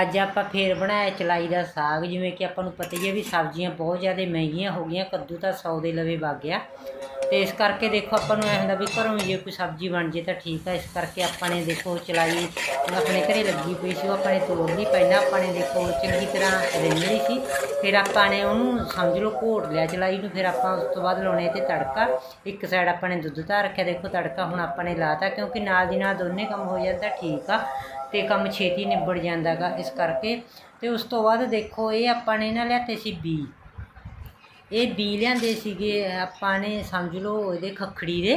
ਅੱਜ ਆਪਾਂ ਫੇਰ ਬਣਾਇਆ ਚਲਾਈ ਦਾ ਸਾਗ, ਜਿਵੇਂ ਕਿ ਆਪਾਂ ਨੂੰ ਪਤਾ ਹੀ ਹੈ ਵੀ ਸਬਜ਼ੀਆਂ ਬਹੁਤ ਜ਼ਿਆਦਾ ਮਹਿੰਗੀਆਂ ਹੋ ਗਈਆਂ, ਕੱਦੂ ਤਾਂ 100 ਦੇ ਲਵੇ ਵਗ ਗਿਆ। ਤੇ ਇਸ ਕਰਕੇ ਦੇਖੋ ਆਪਾਂ ਨੂੰ ਐਂ ਹੁੰਦਾ ਵੀ ਘਰੋਂ ਜੇ ਕੋਈ ਸਬਜ਼ੀ ਬਣ ਜੇ ਤਾਂ ਠੀਕ ਆ, ਇਸ ਕਰਕੇ ਆਪਾਂ ਨੇ ਦੇਖੋ ਚਲਾਈ ਆਪਣੇ ਘਰੇ ਲੱਗੀ ਪਈ ਸੀ, ਉਹ ਆਪਾਂ ਨੇ ਤੋੜ ਲਈ ਪਹਿਲਾਂ, ਆਪਾਂ ਨੇ ਦੇਖੋ ਚੰਗੀ ਤਰ੍ਹਾਂ ਰਿੰਨ੍ਹੀ ਸੀ। ਫਿਰ ਆਪਾਂ ਨੇ ਉਹਨੂੰ ਸਮਝ ਲਓ ਘੋਟ ਲਿਆ ਚਲਾਈ ਨੂੰ, ਫਿਰ ਆਪਾਂ ਉਸ ਤੋਂ ਬਾਅਦ ਲਾਉਣੇ ਤੇ ਤੜਕਾ। ਇੱਕ ਸਾਈਡ ਆਪਾਂ ਨੇ ਦੁੱਧ ਧਾਰ ਰੱਖਿਆ, ਦੇਖੋ ਤੜਕਾ ਹੁਣ ਆਪਾਂ ਨੇ ਲਾਤਾ, ਕਿਉਂਕਿ ਨਾਲ ਦੀ ਨਾਲ ਦੋਨੇ ਕੰਮ ਹੋ ਜਾਂਦਾ, ਠੀਕ ਆ। ਤੇ ਕੰਮ ਛੇਤੀ ਨਿਬੜ ਜਾਂਦਾਗਾ ਇਸ ਕਰਕੇ। ਤੇ ਉਸ ਤੋਂ ਬਾਅਦ ਦੇਖੋ, ਇਹ ਆਪਾਂ ਨੇ ਨਾ ਲਿਆਤੇ ਸੀ ਬੀ ਇਹ ਬੀ ਲਿਆਂਦੇ ਸੀਗੇ, ਆਪਾਂ ਨੇ ਸਮਝ ਲਓ ਇਹਦੇ ਖੱਖੜੀ ਦੇ।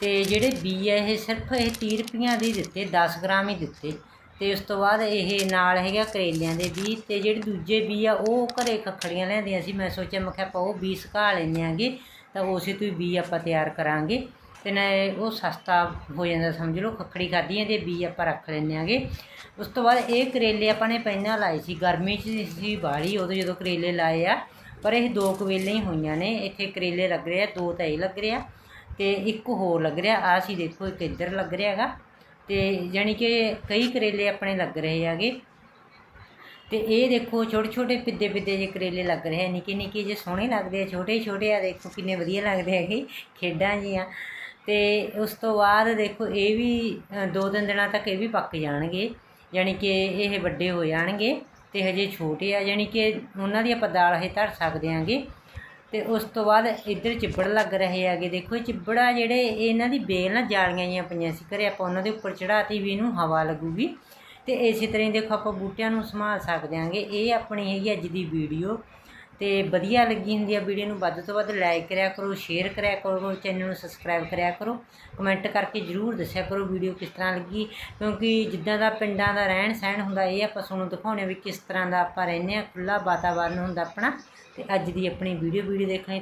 ਤੇ ਜਿਹੜੇ ਬੀ ਆ, ਇਹ ਸਿਰਫ ਇਹ 30 ਰੁਪਈਆਂ ਦੇ ਦਿੱਤੇ 10 ਗ੍ਰਾਮ ਹੀ ਦਿੱਤੇ। ਤੇ ਉਸ ਤੋਂ ਬਾਅਦ ਇਹ ਨਾਲ ਹੈਗਾ ਕਰੇਲਿਆਂ ਦੇ ਬੀ ਤੇ ਜਿਹੜੇ ਦੂਜੇ ਬੀ ਆ, ਉਹ ਘਰੇ ਖੱਖੜੀਆਂ ਲਿਆਂਦੀਆਂ ਸੀ। ਮੈਂ ਸੋਚਿਆ, ਮੈਂ ਕਿਹਾ ਆਪਾਂ ਉਹ ਬੀ ਸੁਕਾ ਲੈਂਦੇ ਆਂਗੇ, ਤਾਂ ਉਸੇ ਤੋਂ ਹੀ ਬੀ ਆਪਾਂ ਤਿਆਰ ਕਰਾਂਗੇ। ਤੇ ਨਾ ਉਹ ਸਸਤਾ ਹੋ ਜਾਂਦਾ, ਸਮਝ ਲਓ, ਖੱਖੜੀ ਖਾਧੀਆਂ ਦੇ ਬੀ ਆਪਾਂ ਰੱਖ ਲੈਂਦੇ ਆਂਗੇ ਉਸ ਤੋਂ ਬਾਅਦ ਇਹ ਕਰੇਲੇ ਆਪਾਂ ਨੇ ਪਹਿਲਾਂ ਲਾਏ ਸੀ, ਗਰਮੀ 'ਚ ਸੀ ਬਾਹਲੀ, ਉਦੋਂ ਜਦੋਂ ਕਰੇਲੇ ਲਾਏ ਆ, ਪਰ ਇਹ ਦੋ ਕਵੇਲੇ ਹੀ ਹੋਈਆਂ ਨੇ, ਇੱਥੇ ਕਰੇਲੇ ਲੱਗ ਰਹੇ ਆ, ਦੋ ਤਾਂ ਇਹ ਲੱਗ ਰਿਹਾ ਤੇ ਇੱਕ ਹੋਰ ਲੱਗ ਰਿਹਾ ਆ ਸੀ ਦੇਖੋ, ਇੱਕ ਇੱਧਰ ਲੱਗ ਰਿਹਾ ਹੈਗਾ, ਤੇ ਯਾਨੀ ਕਿ ਕਈ ਕਰੇਲੇ ਆਪਣੇ ਲੱਗ ਰਹੇ ਹੈਗੇ। ਤੇ ਇਹ ਦੇਖੋ ਛੋਟੇ ਛੋਟੇ ਪਿੱਦੇ ਪਿੱਦੇ ਜੇ ਕਰੇਲੇ ਲੱਗ ਰਹੇ ਆ ਨਿੱਕੇ ਨਿੱਕੇ ਜੇ ਸੋਹਣੇ ਲੱਗਦੇ ਆ ਛੋਟੇ ਛੋਟੇ ਆ, ਦੇਖੋ ਕਿੰਨੇ ਵਧੀਆ ਲੱਗਦੇ ਹੈਗੇ, ਖੇਡਾਂ ਜੀਆਂ। ਅਤੇ ਉਸ ਤੋਂ ਬਾਅਦ ਦੇਖੋ ਇਹ ਵੀ ਦੋ ਤਿੰਨ ਦਿਨਾਂ ਤੱਕ ਇਹ ਵੀ ਪੱਕ ਜਾਣਗੇ, ਯਾਨੀ ਕਿ ਇਹ ਵੱਡੇ ਹੋ ਜਾਣਗੇ ਅਤੇ ਹਜੇ ਛੋਟੇ ਆ, ਯਾਨੀ ਕਿ ਉਹਨਾਂ ਦੀ ਆਪਾਂ ਦਾਲ ਹਜੇ ਧਰ ਸਕਦੇ ਆਂਗੇ। ਤੇ ਉਸ ਤੋਂ ਬਾਅਦ ਇੱਧਰ ਚਿੱਬੜ ਲੱਗ ਰਹੇ ਹੈਗੇ, ਦੇਖੋ ਇਹ ਚਿੱਬੜਾ ਜਿਹੜੇ ਇਹਨਾਂ ਦੀ ਬੇਲ ਨਾ ਜਾਲੀਆਂ ਜੀਆਂ ਪਈਆਂ ਸੀ ਘਰੇ, ਆਪਾਂ ਉਹਨਾਂ ਦੇ ਉੱਪਰ ਚੜਾਤੀ ਵੀ ਇਹਨੂੰ ਹਵਾ ਲੱਗੂਗੀ। ਤੇ ਇਸੇ ਤਰ੍ਹਾਂ ਹੀ ਦੇਖੋ ਆਪਾਂ ਬੂਟਿਆਂ ਨੂੰ ਸੰਭਾਲ ਸਕਦੇ ਆਂਗੇ। ਇਹ ਆਪਣੀ ਹੈਗੀ ਅੱਜ ਦੀ ਵੀਡੀਓ ਤੇ ਵਧੀਆ ਲੱਗੀ ਹੁੰਦੀ ਆ ਵੀਡੀਓ ਨੂੰ, ਵੱਧ ਤੋਂ ਵੱਧ ਲਾਈਕ ਕਰਿਆ ਕਰੋ ਸ਼ੇਅਰ ਕਰਿਆ ਕਰੋ ਚੈਨਲ ਨੂੰ ਸਬਸਕ੍ਰਾਈਬ ਕਰਿਆ ਕਰੋ। ਕਮੈਂਟ ਕਰਕੇ ਜਰੂਰ ਦੱਸਿਆ ਕਰੋ ਵੀਡੀਓ ਕਿਸ ਤਰ੍ਹਾਂ ਲੱਗੀ, ਕਿਉਂਕਿ ਜਿੱਦਾਂ ਦਾ ਪਿੰਡਾਂ ਦਾ ਰਹਿਣ ਸਹਿਣ ਹੁੰਦਾ, ਇਹ ਆਪਾਂ ਤੁਹਾਨੂੰ ਦਿਖਾਉਣੇ ਵੀ ਕਿਸ ਤਰ੍ਹਾਂ ਦਾ ਆਪਾਂ ਰਹਿੰਦੇ ਆ ਖੁੱਲਾ ਵਾਤਾਵਰਨ ਹੁੰਦਾ ਆਪਣਾ, ਤੇ ਅੱਜ ਦੀ ਆਪਣੀ ਵੀਡੀਓ ਵੀਡੀਓ ਦੇਖਣੀ।